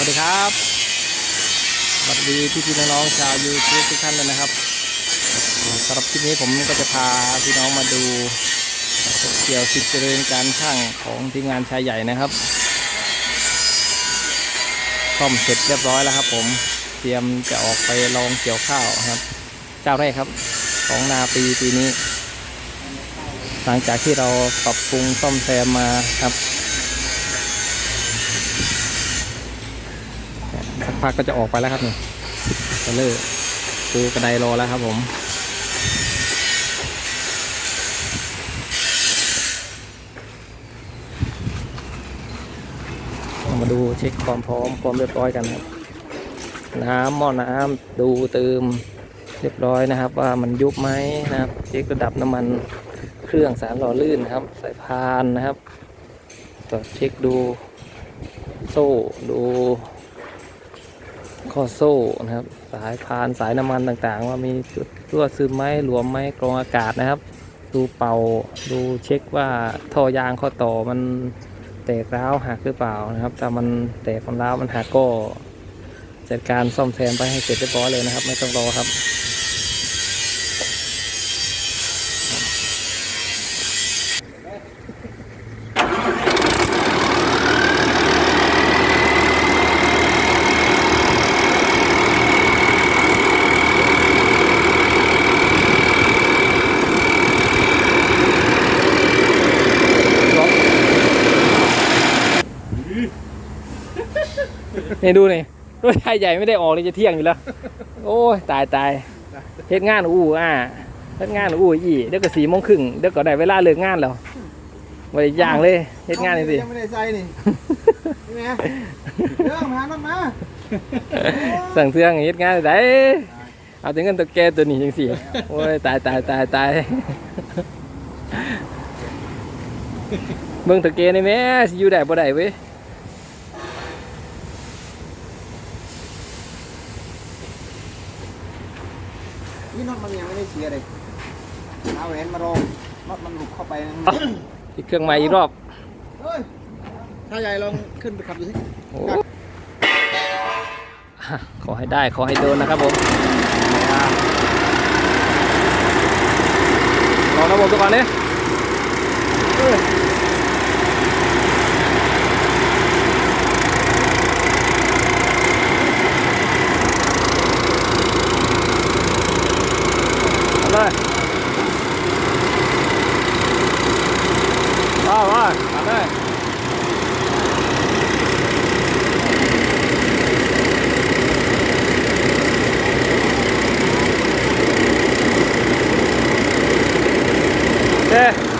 วัสดีครับสวัสดีพี่พี่น้องๆชาวยูทูบทุกท่านเลยนะครับสำหรับคลิปนี้ผมก็จะพาพี่น้องมาดูเกี่ยวสิทธิเจริญการช่างของทีมงานชายใหญ่นะครับซ่อมเสร็จเรียบร้อยแล้วครับ ผมเตรียมจะออกไปลองเกี่ยวข้าวครับ เจ้าแรกครับของนาปีปีนี้ หลังจากที่เราปรับปรุงซ่อมแซมมาครับ สักพักก็จะออกไปแล้วครับนี่เทเลอร์ปูกระไดรอแล้วครับผมมาดูเช็คความพร้อมความเรียบร้อยกันครับน้ำหม้อน้ำดูเติมเรียบร้อยนะครับ ว่ามันยุบไหมนะครับ เช็คระดับน้ำมันเครื่องสารหล่อลื่นนะครับ สายพานนะครับตรวจเช็คดูโซ่ดู ข้อโซ่นะครับ สายพานสายน้ำมันต่างๆ ว่ามีจุดรั่วซึมไหมหลวมไหมกรองอากาศนะครับ ดูเป่าดูเช็คว่าท่อยางข้อต่อมันแตกร้าวหักหรือเปล่านะครับถ้ามันแตกมันร้าวมันหักก็จัดการซ่อมแซมไปให้เสร็จเรียบร้อยเลยนะครับ ไม่ต้องรอครับ นี่ดูนี่รถไฟใหญ่ไม่ได้ออกเลยจะเที่ยงอยู่แล้ว โอ้ยตายตายเฮ็ดงานอู้อ่าเฮ็ดงานอู้อีเดี๋ยวก็สี่โมงครึ่งเดี๋ยวก็ได้เวลาเลิกงานแล้วไม่ได้ย่างเลยเฮ็ดงานนี่สิยังไม่ได้ใส่นี่นี่ไงเรื่องหาน้ำมาสั่งเสื้องเฮ็ดงานได้เอาถึงเงินตัวแกตัวนี้จังสิโอ้ยตายตายตายตายเบิ่งตัวแกนี่แม่สิอยู่ได้บ่ได้เว้ย นี่น็อตมันยังไม่ได้ เสียเลยเอาแหวนมารองน็อตมันหลุดเข้าไปนะอีกเครื่องใหม่อีกรอบเฮ้ยถ้าใหญ่ลองขึ้นไปขับดูสิโอ้อะขอให้ได้ขอให้โดนนะครับผมลองระบบตัวก่อนนี่เอ้ยเอาเลยว้าวว้าวเอาเลย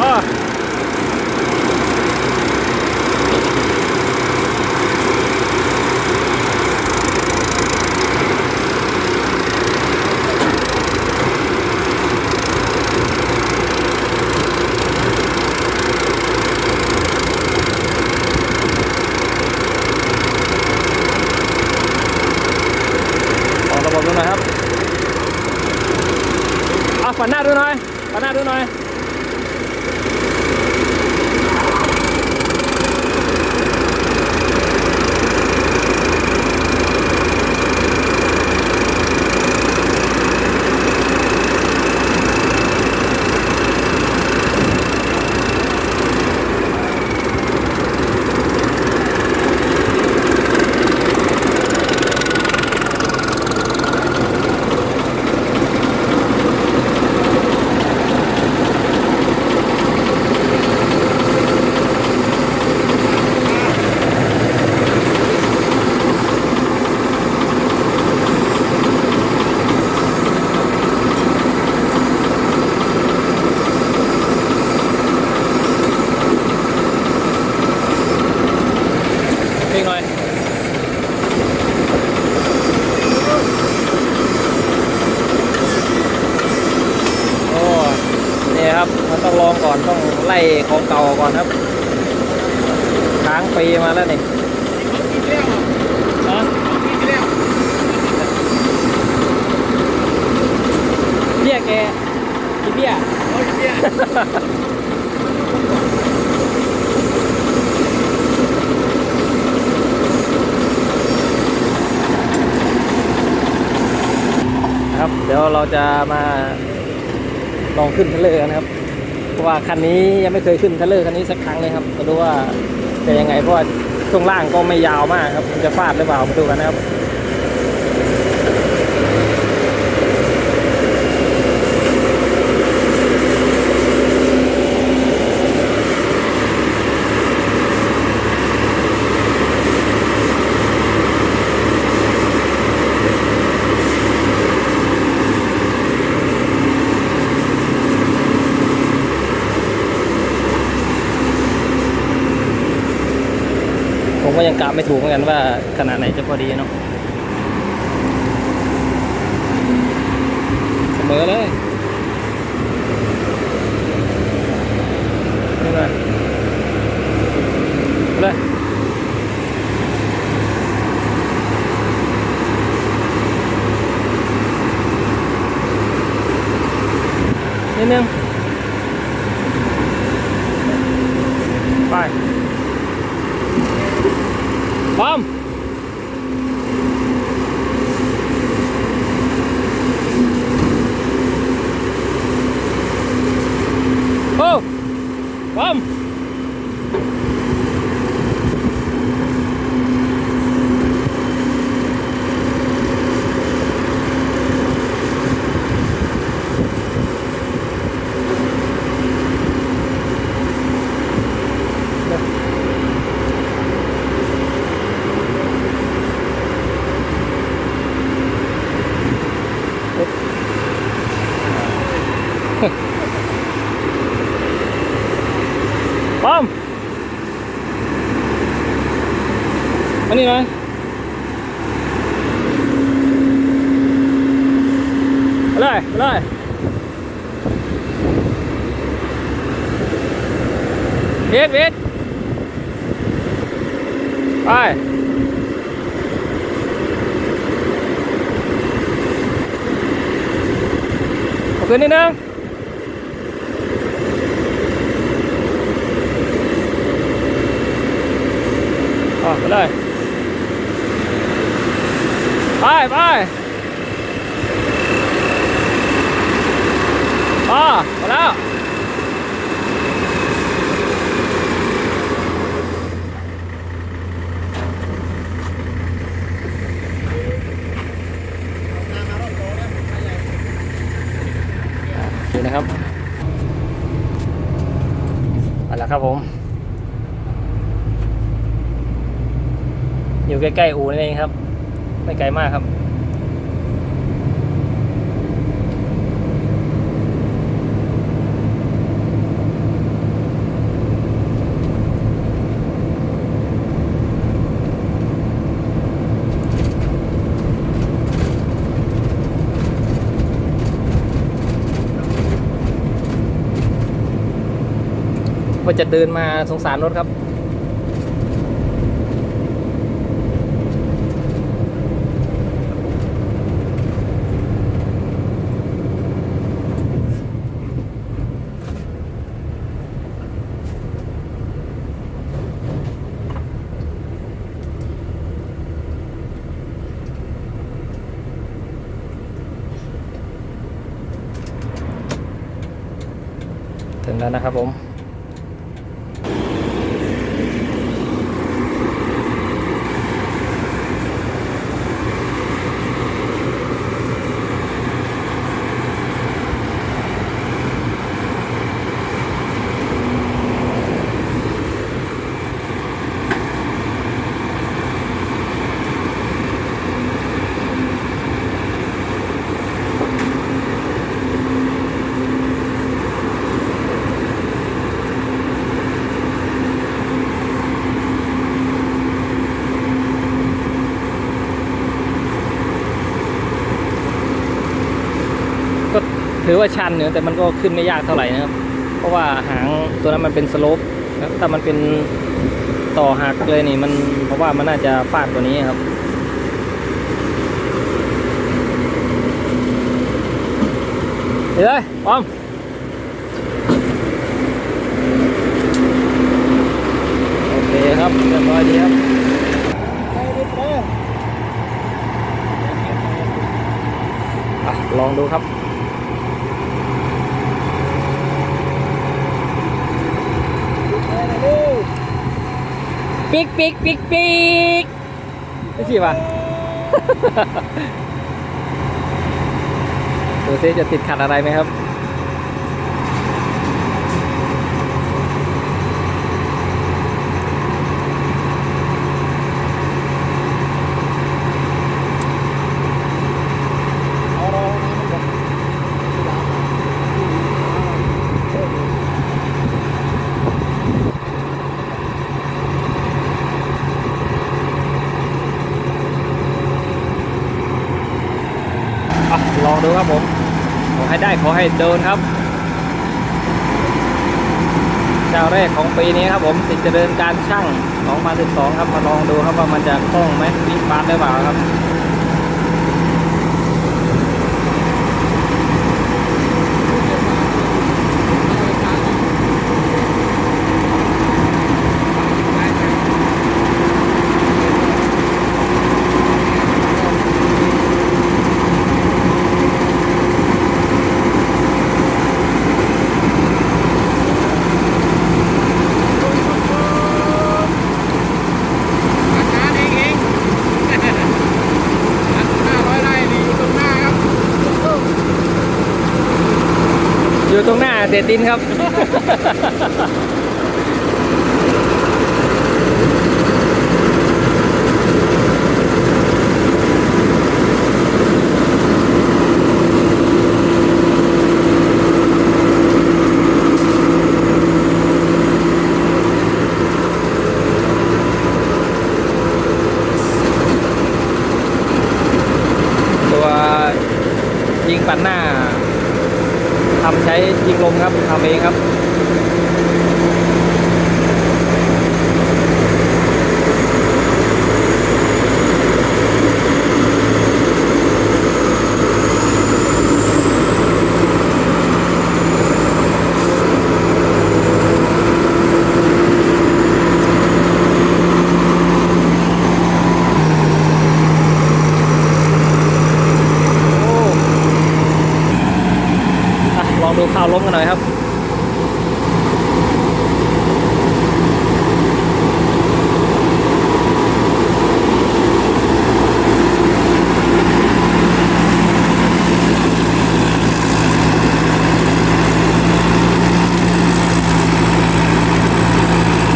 เของเก่าก่อนครับ ค้างปีมาแล้วนี่เบี้ยแกกี่เบี้ยครับ เดี๋ยวเราจะมาลองขึ้นทะเลกันครับ เพราะว่าคันนี้ยังไม่เคยขึ้นเทะเลอร์คันนี้สักครั้งเลยครับมาดูว่าจะยังไงเพราะว่าช่วงล่างก็ไม่ยาวมากครับจะฟาดหรือเปล่ามาดูกันนะครับ ผมก็ยังกะไม่ถูกเหมือนกันว่าขนาดไหนจะพอดีเนาะเสมอเลยนี่เลยไปเลยนิดนึงไป พร้อมโอ้พร้อมพร้อม อันนี้หน่อยไปเลยไปเลยเบียดเบียดไปเอาขึ้นนิดนึงออกไปเลย ไปไปพอพอแล้ว โอเคนะครับเอาละครับผม อยู่ใกล้ๆอู่นั่นเองครับ ไกลมากครับว่าจะเดินมาสงสารรถครับ ถึงแล้วนะครับผม ถือว่าชันเนี่ยแต่มันก็ขึ้นไม่ยากเท่าไหร่นะครับ เพราะว่าหางตัวนั้นมันเป็นสโลปนะครับถ้ามันเป็นต่อหักเลยนี่มันเพราะว่ามันน่าจะฟาดกว่านี้ครับเดี๋ยวเลยพร้อมโอเคครับเรียบร้อยดีครับไปไปไปอะรองดูครับ ปิ๊กปิ๊กปิ๊กปิ๊กไม่ใช่ป่ะดูซิจะติดขัดอะไรไหมครับ เอารอนี้มันแบบ อะ ลองดูครับผม ขอให้ได้ขอให้เดินครับ เจ้าแรกของปีนี้ครับผมสิดเจริญการช่าง 2012 ครับมาลองดูครับว่ามันจะคล่องไหมวิปาดได้เปล่าครับ อาจารย์เองเองห้าร้อยไร่นี่อยู่ตรงหน้าครับ อยู่ตรงหน้า เสียตินครับ ตัวยิงปันหน้า ทำใช้ยิงลมครับทำเองครับ โอ้อะ ล้มกันหน่อยครับ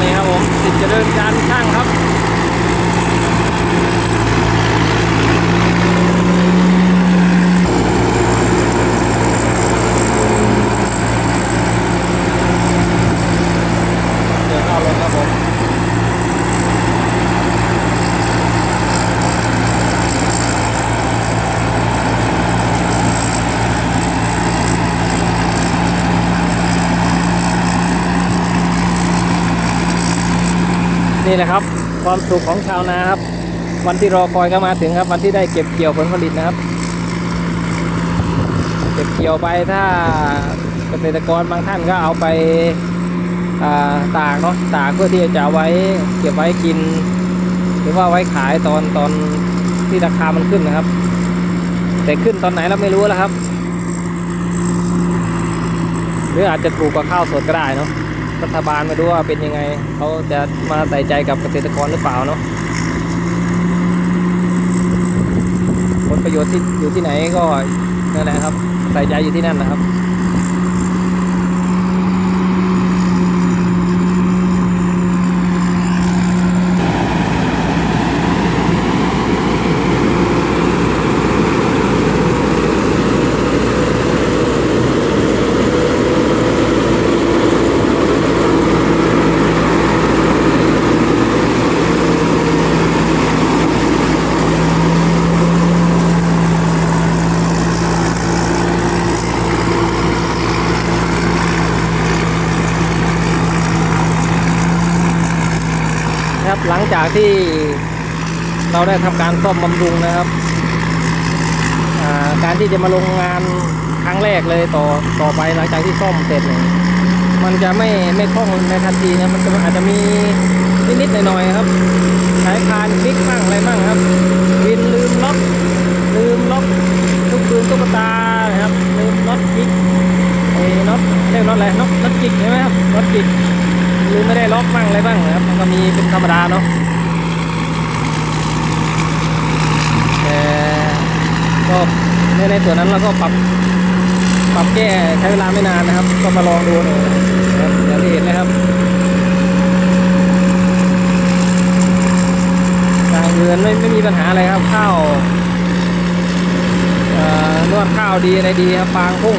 นี่ครับผมสิทธิ์เจริญการช่างครับ เดินเข้าลงครับผม นี่แหละครับ ความสุขของชาวนาครับ วันที่รอคอยก็มาถึงครับ วันที่ได้เก็บเกี่ยวผลผลิตนะครับ เก็บเกี่ยวไปถ้าเกษตรกรบางท่านก็เอาไปาตากเนาะตากเพื่อที่จะไว้เก็บไว้กิน หรือว่าไว้ขายตอนตอนที่ราคามันขึ้นนะครับ แต่ขึ้นตอนไหนเราไม่รู้แล้วครับ หรืออาจจะถูกกว่าข้าวสดก็ได้เนาะ รัฐบาลไม่รู้ว่าเป็นยังไงเขาจะมาใส่ใจกับเกษตรกรหรือเปล่าเนาะผลประโยชน์ที่อยู่ที่ไหนก็นั่นแหละครับ ใส่ใจอยู่ที่นั่นนะครับ หลังจากที่เราได้ทำการซ่อมบำรุงนะครับาการที่จะมาลงงานครั้งแรกเลยต่อต่อไปหลังจากที่ซ่อมเสร็จเนี่ยมันจะไม่ไม่คล่องในทันทีนะมันจะอาจจะมีนิดๆหน่อยๆครับสายคานพลิกมั่งอะไรมั่งครับ วินลืมล็อกลืมล็อกทุกคืนตุ๊กตานะครับลืมน็อตจิกไอ้น็อตเรียกน็อตอะไรน็อตน็อตจิกใช่ไหมครับน็อตจิก ลืมไม่ได้ล็อกบ้างอะไรบ้างนะครับมันก็มีเป็นธรรมดาเนาะแต่ก็ในในส่วนนั้นเราก็ปรับปรับแก้ใช้เวลาไม่นานนะครับ ก็มาลองดูหน่อยนะครับอย่างที่เห็นนะครับทางเรือนไม่ไม่มีปัญหาอะไรครับข้าวอ่อนวดข้าวดีอะไรดีครับฟางพุ่ง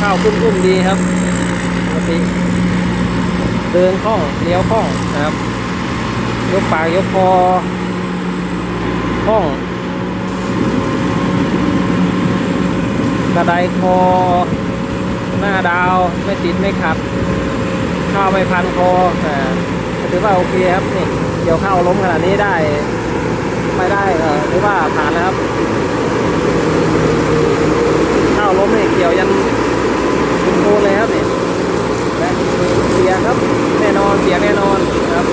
ข้าวคุ้มอุ้มดีครับปกติ เดินคล่องเลี้ยวคล่องนะครับ ยกปากยกคอคล่อง กระไดคอ หน้าดาวไม่ติดไม่ขัด ข้าวไม่พันคออ่าถือว่าโอเคครับนี่เกี่ยวข้าวล้มขนาดนี้ได้ไม่ได้ก็ถือว่าผ่านแล้วครับข้าวล้มนี่เกี่ยวยันคุณโคนเลยครับนี่ เสียครับแน่นอนเสียแน่นอนครับ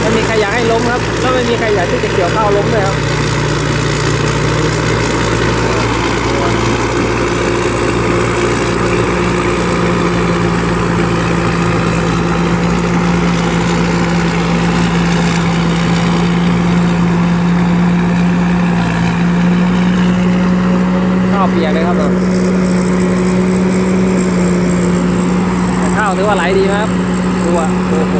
ไม่มีใครอยากให้ล้มครับ แล้วไม่มีใครอยากที่จะเกี่ยวข้าวล้มเลยครับ ปียกเลยครับผมข้าวถือว่าไหลดีครับดูอะโอ้โห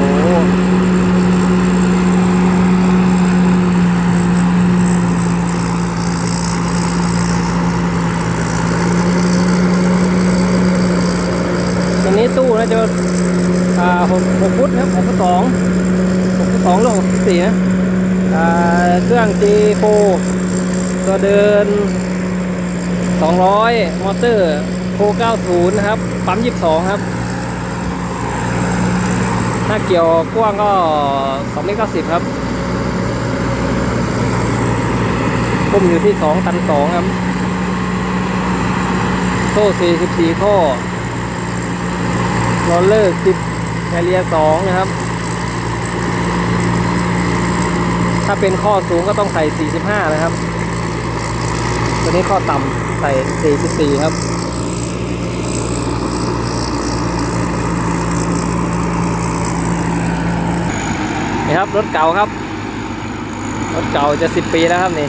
ตรงนี้ตู้นะจะอ่าหกหกฟุตนะหกฟุตสองหกฟุตสองลงสี่นะอ่าเครื่อง G4 ตัวเดิน 200 มอเตอร์โค90 นะครับ ปั๊ม 22 ครับ ถ้าเกี่ยวกว้างก็2เมตร90 ครับพุ่มอยู่ที่ 2 ตัน 2 ครับ โซ่ 44 ข้อโรลเลอร์ 10แคเรีย 2 นะครับ ถ้าเป็นข้อสูงก็ต้องใส่ 45 นะครับ ตัวนี้ข้อต่ำใส่44 ครับนี่ครับ รถเก่าครับ รถเก่าจะ10ปีแล้วครับนี่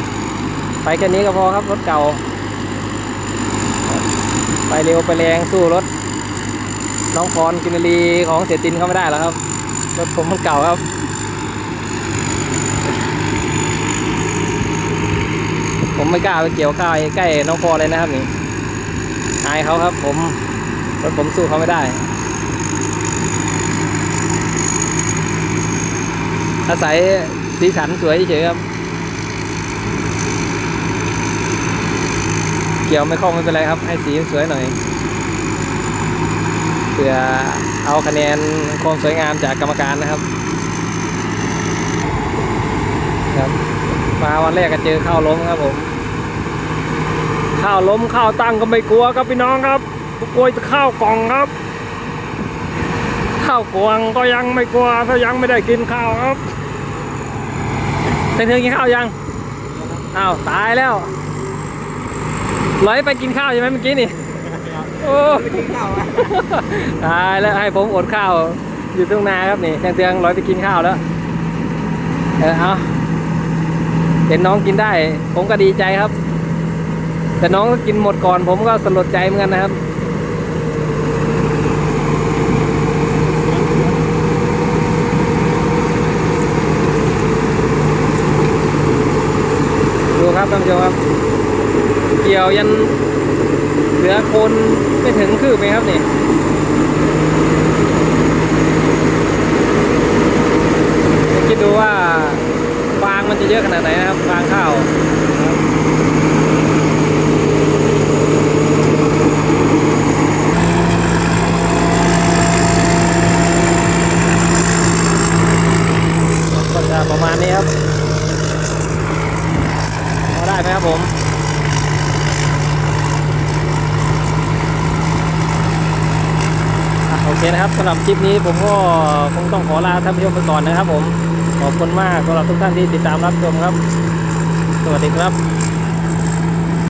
ไปแค่นี้ก็พอครับ รถเก่า ไปเร็วไปแรงสู้รถ น้องพรกินรีของเสียตินเขาไม่ได้แล้วครับ รถผมมันเก่าครับ ผมไม่กล้าไปเกี่ยวข้าวใกล้น้องพอเลยนะครับนี่อายเขาครับ ผมรถผมสู้เขาไม่ได้ อาศัยสีสันสวยเฉยครับ เกี่ยวไม่คล่องไม่เป็นไรครับ ให้สีสวยหน่อยเพื่อเอาคะแนนความสวยงามจากกรรมการนะครับครับ มาวันแรกก็เจอข้าวล้มครับผม ข้าวล้มข้าวตั้งก็ไม่กลัวครับพี่น้องครับกลัวจะข้าวกล่องครับ ข้าวกวางก็ยังไม่กลัวถ้ายังไม่ได้กินข้าวครับเธอกินข้าวยังอ้าวตายแล้วร้อยไปกินข้าวใช่ไหมเมื่อกี้นี่โอ้ตายแล้วให้ผมอดข้าวอยู่ตรงนาครับนี่ช่างเตืองร้อยไปกินข้าวแล้ว เออเอา เห็นน้องกินได้ ผมก็ดีใจครับ แต่น้องก็กินหมดก่อนผมก็สลดใจเหมือนกันนะครับดูครับท่านผู้ชมครับ เกี่ยวยันเหลือคนไม่ถึงคืบไหมครับนี่ คิดดูว่าฟางมันจะเยอะขนาดไหนนะครับฟางข้าวก็จะประมาณนี้ครับพอได้ไหมครับผม เคนะครับสำหรับ คลิปนี้ผมก็คงต้องขอลาท่านผู้ชมไปก่อนนะครับผม ขอบคุณมากสำหรับทุกท่านที่ติดตามรับชมครับ สวัสดีครับ